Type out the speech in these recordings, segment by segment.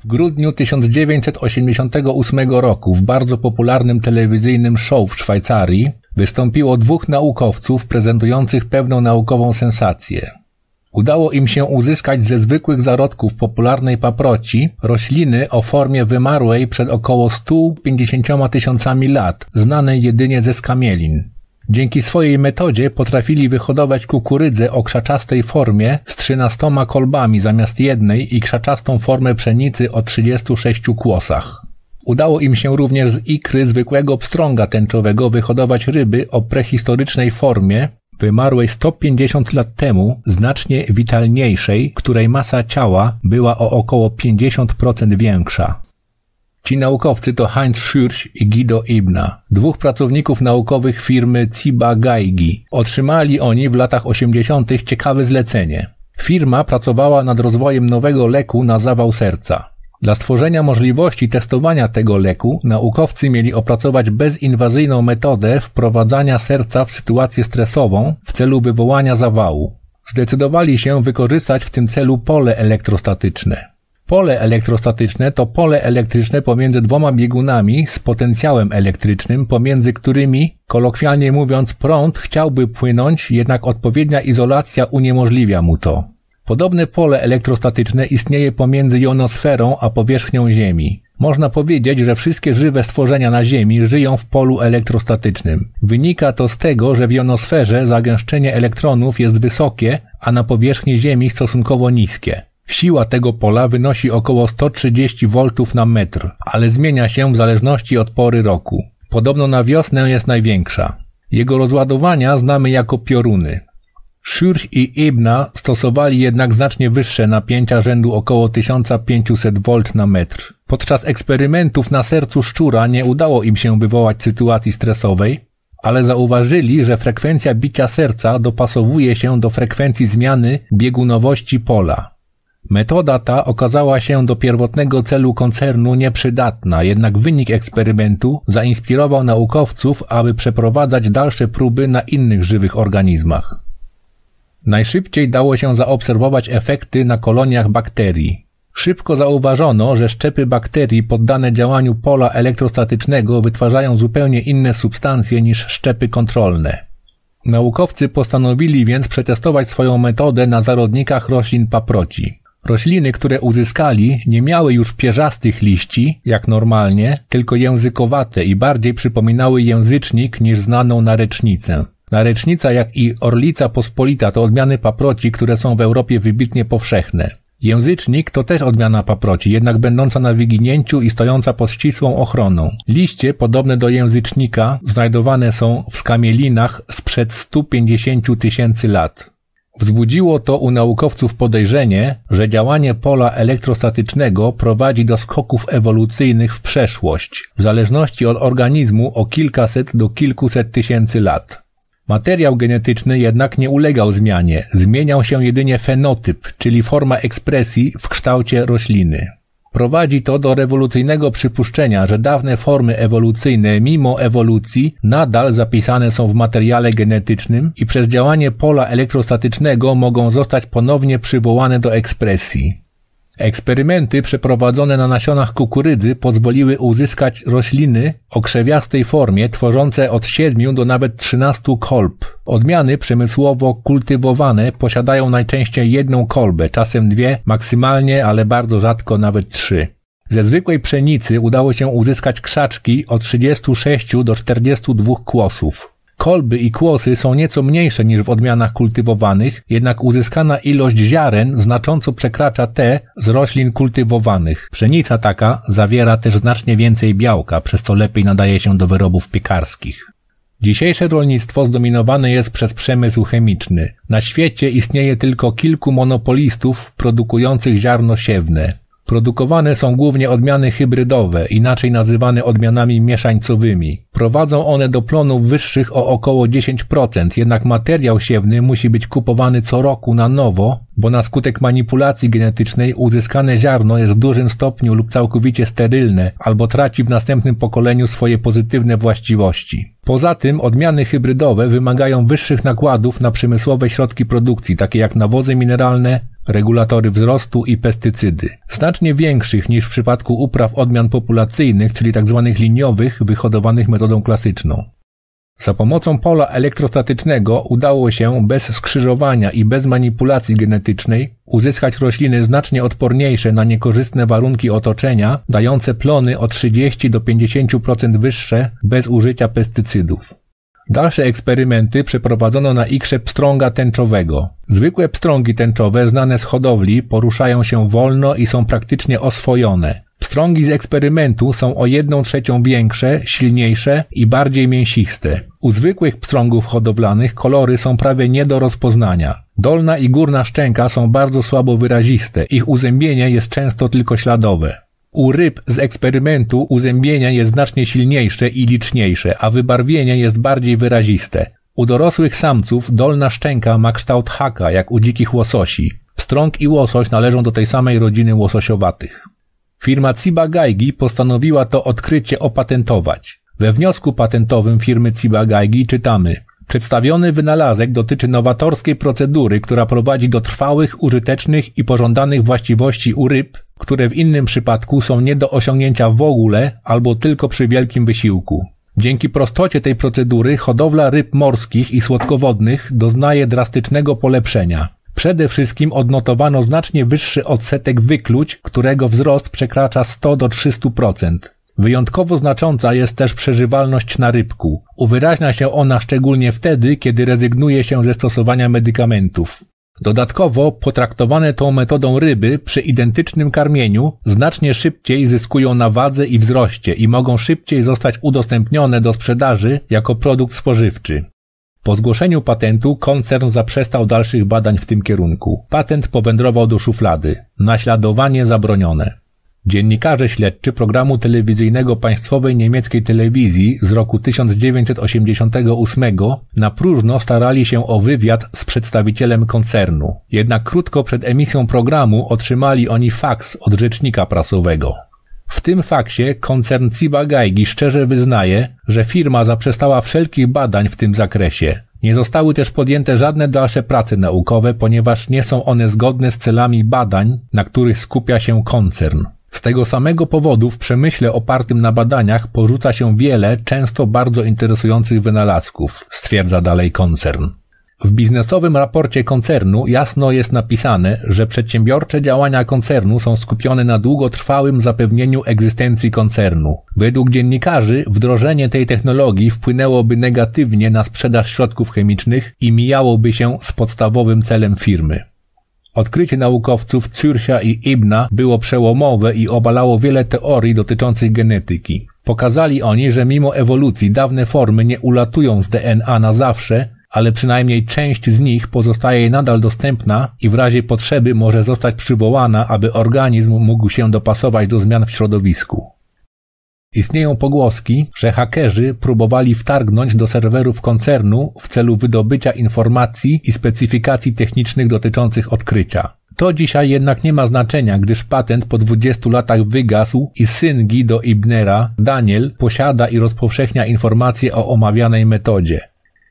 W grudniu 1988 roku w bardzo popularnym telewizyjnym show w Szwajcarii wystąpiło dwóch naukowców prezentujących pewną naukową sensację. Udało im się uzyskać ze zwykłych zarodków popularnej paproci rośliny o formie wymarłej przed około 150 tysiącami lat, znanej jedynie ze skamielin. Dzięki swojej metodzie potrafili wyhodować kukurydzę o krzaczastej formie z 13 kolbami zamiast jednej i krzaczastą formę pszenicy o 36 kłosach. Udało im się również z ikry zwykłego pstrąga tęczowego wyhodować ryby o prehistorycznej formie, wymarłej 150 lat temu, znacznie witalniejszej, której masa ciała była o około 50% większa. Ci naukowcy to Heinz Schürch i Guido Ibna, dwóch pracowników naukowych firmy Ciba Geigy. Otrzymali oni w latach 80. ciekawe zlecenie. Firma pracowała nad rozwojem nowego leku na zawał serca. Dla stworzenia możliwości testowania tego leku naukowcy mieli opracować bezinwazyjną metodę wprowadzania serca w sytuację stresową w celu wywołania zawału. Zdecydowali się wykorzystać w tym celu pole elektrostatyczne. Pole elektrostatyczne to pole elektryczne pomiędzy dwoma biegunami z potencjałem elektrycznym, pomiędzy którymi, kolokwialnie mówiąc, prąd chciałby płynąć, jednak odpowiednia izolacja uniemożliwia mu to. Podobne pole elektrostatyczne istnieje pomiędzy jonosferą a powierzchnią Ziemi. Można powiedzieć, że wszystkie żywe stworzenia na Ziemi żyją w polu elektrostatycznym. Wynika to z tego, że w jonosferze zagęszczenie elektronów jest wysokie, a na powierzchni Ziemi stosunkowo niskie. Siła tego pola wynosi około 130 V na metr, ale zmienia się w zależności od pory roku. Podobno na wiosnę jest największa. Jego rozładowania znamy jako pioruny. Schürch i Ibna stosowali jednak znacznie wyższe napięcia rzędu około 1500 V na metr. Podczas eksperymentów na sercu szczura nie udało im się wywołać sytuacji stresowej, ale zauważyli, że frekwencja bicia serca dopasowuje się do frekwencji zmiany biegunowości pola. Metoda ta okazała się do pierwotnego celu koncernu nieprzydatna, jednak wynik eksperymentu zainspirował naukowców, aby przeprowadzać dalsze próby na innych żywych organizmach. Najszybciej dało się zaobserwować efekty na koloniach bakterii. Szybko zauważono, że szczepy bakterii poddane działaniu pola elektrostatycznego wytwarzają zupełnie inne substancje niż szczepy kontrolne. Naukowcy postanowili więc przetestować swoją metodę na zarodnikach roślin paproci. Rośliny, które uzyskali, nie miały już pierzastych liści, jak normalnie, tylko językowate i bardziej przypominały języcznik niż znaną narecznicę. Narecznica, jak i orlica pospolita to odmiany paproci, które są w Europie wybitnie powszechne. Języcznik to też odmiana paproci, jednak będąca na wyginięciu i stojąca pod ścisłą ochroną. Liście, podobne do języcznika, znajdowane są w skamielinach sprzed 150 tysięcy lat. Wzbudziło to u naukowców podejrzenie, że działanie pola elektrostatycznego prowadzi do skoków ewolucyjnych w przeszłość, w zależności od organizmu o kilkaset do kilkuset tysięcy lat. Materiał genetyczny jednak nie ulegał zmianie, zmieniał się jedynie fenotyp, czyli forma ekspresji w kształcie rośliny. Prowadzi to do rewolucyjnego przypuszczenia, że dawne formy ewolucyjne mimo ewolucji nadal zapisane są w materiale genetycznym i przez działanie pola elektrostatycznego mogą zostać ponownie przywołane do ekspresji. Eksperymenty przeprowadzone na nasionach kukurydzy pozwoliły uzyskać rośliny o krzewiastej formie tworzące od 7 do nawet 13 kolb. Odmiany przemysłowo kultywowane posiadają najczęściej jedną kolbę, czasem dwie, maksymalnie, ale bardzo rzadko nawet trzy. Ze zwykłej pszenicy udało się uzyskać krzaczki od 36 do 42 kłosów. Kolby i kłosy są nieco mniejsze niż w odmianach kultywowanych, jednak uzyskana ilość ziaren znacząco przekracza te z roślin kultywowanych. Pszenica taka zawiera też znacznie więcej białka, przez co lepiej nadaje się do wyrobów piekarskich. Dzisiejsze rolnictwo zdominowane jest przez przemysł chemiczny. Na świecie istnieje tylko kilku monopolistów produkujących ziarno siewne. Produkowane są głównie odmiany hybrydowe, inaczej nazywane odmianami mieszańcowymi. Prowadzą one do plonów wyższych o około 10%, jednak materiał siewny musi być kupowany co roku na nowo, bo na skutek manipulacji genetycznej uzyskane ziarno jest w dużym stopniu lub całkowicie sterylne, albo traci w następnym pokoleniu swoje pozytywne właściwości. Poza tym odmiany hybrydowe wymagają wyższych nakładów na przemysłowe środki produkcji, takie jak nawozy mineralne, regulatory wzrostu i pestycydy, znacznie większych niż w przypadku upraw odmian populacyjnych, czyli tzw. Tak liniowych, wyhodowanych metodą klasyczną. Za pomocą pola elektrostatycznego udało się bez skrzyżowania i bez manipulacji genetycznej uzyskać rośliny znacznie odporniejsze na niekorzystne warunki otoczenia, dające plony o 30 do 50% wyższe bez użycia pestycydów. Dalsze eksperymenty przeprowadzono na ikrze pstrąga tęczowego. Zwykłe pstrągi tęczowe znane z hodowli poruszają się wolno i są praktycznie oswojone. Pstrągi z eksperymentu są o jedną trzecią większe, silniejsze i bardziej mięsiste. U zwykłych pstrągów hodowlanych kolory są prawie nie do rozpoznania. Dolna i górna szczęka są bardzo słabo wyraziste, ich uzębienie jest często tylko śladowe. U ryb z eksperymentu uzębienie jest znacznie silniejsze i liczniejsze, a wybarwienie jest bardziej wyraziste. U dorosłych samców dolna szczęka ma kształt haka, jak u dzikich łososi. Pstrąg i łosoś należą do tej samej rodziny łososiowatych. Firma Ciba Geigy postanowiła to odkrycie opatentować. We wniosku patentowym firmy Ciba Geigy czytamy Przedstawiony wynalazek dotyczy nowatorskiej procedury, która prowadzi do trwałych, użytecznych i pożądanych właściwości u ryb, które w innym przypadku są nie do osiągnięcia w ogóle albo tylko przy wielkim wysiłku. Dzięki prostocie tej procedury hodowla ryb morskich i słodkowodnych doznaje drastycznego polepszenia. Przede wszystkim odnotowano znacznie wyższy odsetek wykluć, którego wzrost przekracza 100 do 300%. Wyjątkowo znacząca jest też przeżywalność na rybku. Uwyraźnia się ona szczególnie wtedy, kiedy rezygnuje się ze stosowania medykamentów. Dodatkowo potraktowane tą metodą ryby przy identycznym karmieniu znacznie szybciej zyskują na wadze i wzroście i mogą szybciej zostać udostępnione do sprzedaży jako produkt spożywczy. Po zgłoszeniu patentu koncern zaprzestał dalszych badań w tym kierunku. Patent powędrował do szuflady. Naśladowanie zabronione. Dziennikarze śledczy programu telewizyjnego państwowej niemieckiej telewizji z roku 1988 na próżno starali się o wywiad z przedstawicielem koncernu. Jednak krótko przed emisją programu otrzymali oni faks od rzecznika prasowego. W tym faksie koncern Ciba Geigy szczerze wyznaje, że firma zaprzestała wszelkich badań w tym zakresie. Nie zostały też podjęte żadne dalsze prace naukowe, ponieważ nie są one zgodne z celami badań, na których skupia się koncern. Z tego samego powodu w przemyśle opartym na badaniach porzuca się wiele, często bardzo interesujących wynalazków, stwierdza dalej koncern. W biznesowym raporcie koncernu jasno jest napisane, że przedsiębiorcze działania koncernu są skupione na długotrwałym zapewnieniu egzystencji koncernu. Według dziennikarzy wdrożenie tej technologii wpłynęłoby negatywnie na sprzedaż środków chemicznych i mijałoby się z podstawowym celem firmy. Odkrycie naukowców Zürcha i Ibna było przełomowe i obalało wiele teorii dotyczących genetyki. Pokazali oni, że mimo ewolucji dawne formy nie ulatują z DNA na zawsze, ale przynajmniej część z nich pozostaje nadal dostępna i w razie potrzeby może zostać przywołana, aby organizm mógł się dopasować do zmian w środowisku. Istnieją pogłoski, że hakerzy próbowali wtargnąć do serwerów koncernu w celu wydobycia informacji i specyfikacji technicznych dotyczących odkrycia. To dzisiaj jednak nie ma znaczenia, gdyż patent po 20 latach wygasł i syn Guido Ibnera, Daniel, posiada i rozpowszechnia informacje o omawianej metodzie.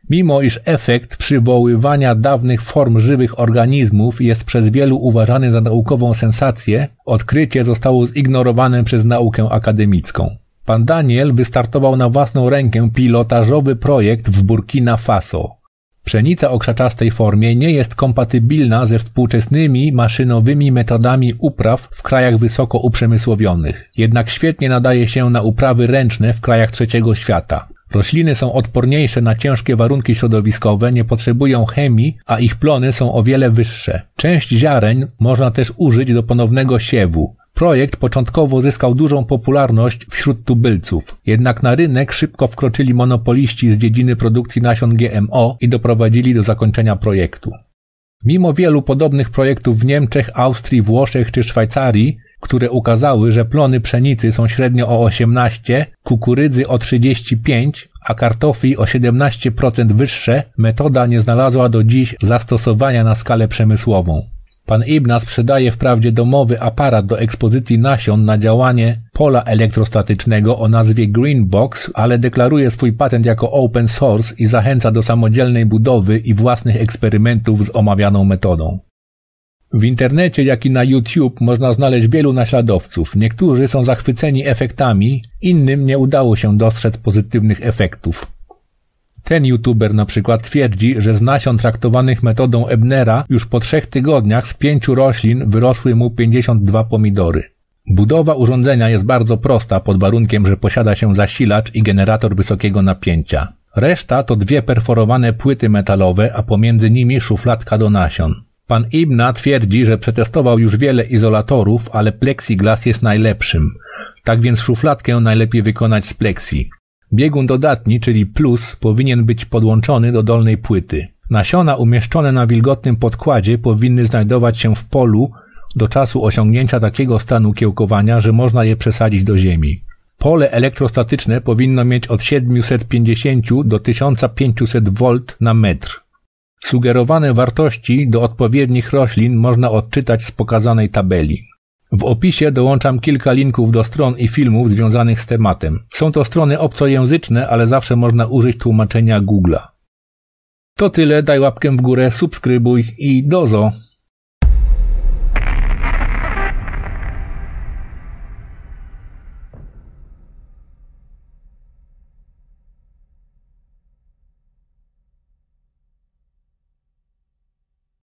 Mimo iż efekt przywoływania dawnych form żywych organizmów jest przez wielu uważany za naukową sensację, odkrycie zostało zignorowane przez naukę akademicką. Pan Daniel wystartował na własną rękę pilotażowy projekt w Burkina Faso. Pszenica o krzaczastej formie nie jest kompatybilna ze współczesnymi maszynowymi metodami upraw w krajach wysoko uprzemysłowionych. Jednak świetnie nadaje się na uprawy ręczne w krajach trzeciego świata. Rośliny są odporniejsze na ciężkie warunki środowiskowe, nie potrzebują chemii, a ich plony są o wiele wyższe. Część ziareń można też użyć do ponownego siewu. Projekt początkowo zyskał dużą popularność wśród tubylców, jednak na rynek szybko wkroczyli monopoliści z dziedziny produkcji nasion GMO i doprowadzili do zakończenia projektu. Mimo wielu podobnych projektów w Niemczech, Austrii, Włoszech czy Szwajcarii, które ukazały, że plony pszenicy są średnio o 18, kukurydzy o 35, a kartofli o 17% wyższe, metoda nie znalazła do dziś zastosowania na skalę przemysłową. Pan Ibna sprzedaje wprawdzie domowy aparat do ekspozycji nasion na działanie pola elektrostatycznego o nazwie Greenbox, ale deklaruje swój patent jako open source i zachęca do samodzielnej budowy i własnych eksperymentów z omawianą metodą. W internecie, jak i na YouTube można znaleźć wielu naśladowców. Niektórzy są zachwyceni efektami, innym nie udało się dostrzec pozytywnych efektów. Ten youtuber na przykład twierdzi, że z nasion traktowanych metodą Ebnera już po trzech tygodniach z pięciu roślin wyrosły mu 52 pomidory. Budowa urządzenia jest bardzo prosta pod warunkiem, że posiada się zasilacz i generator wysokiego napięcia. Reszta to dwie perforowane płyty metalowe, a pomiędzy nimi szufladka do nasion. Pan Ibna twierdzi, że przetestował już wiele izolatorów, ale plexiglas jest najlepszym. Tak więc szufladkę najlepiej wykonać z plexi. Biegun dodatni, czyli plus, powinien być podłączony do dolnej płyty. Nasiona umieszczone na wilgotnym podkładzie powinny znajdować się w polu do czasu osiągnięcia takiego stanu kiełkowania, że można je przesadzić do ziemi. Pole elektrostatyczne powinno mieć od 750 do 1500 V na metr. Sugerowane wartości do odpowiednich roślin można odczytać z pokazanej tabeli. W opisie dołączam kilka linków do stron i filmów związanych z tematem. Są to strony obcojęzyczne, ale zawsze można użyć tłumaczenia Google'a. To tyle, daj łapkę w górę, subskrybuj i dozo!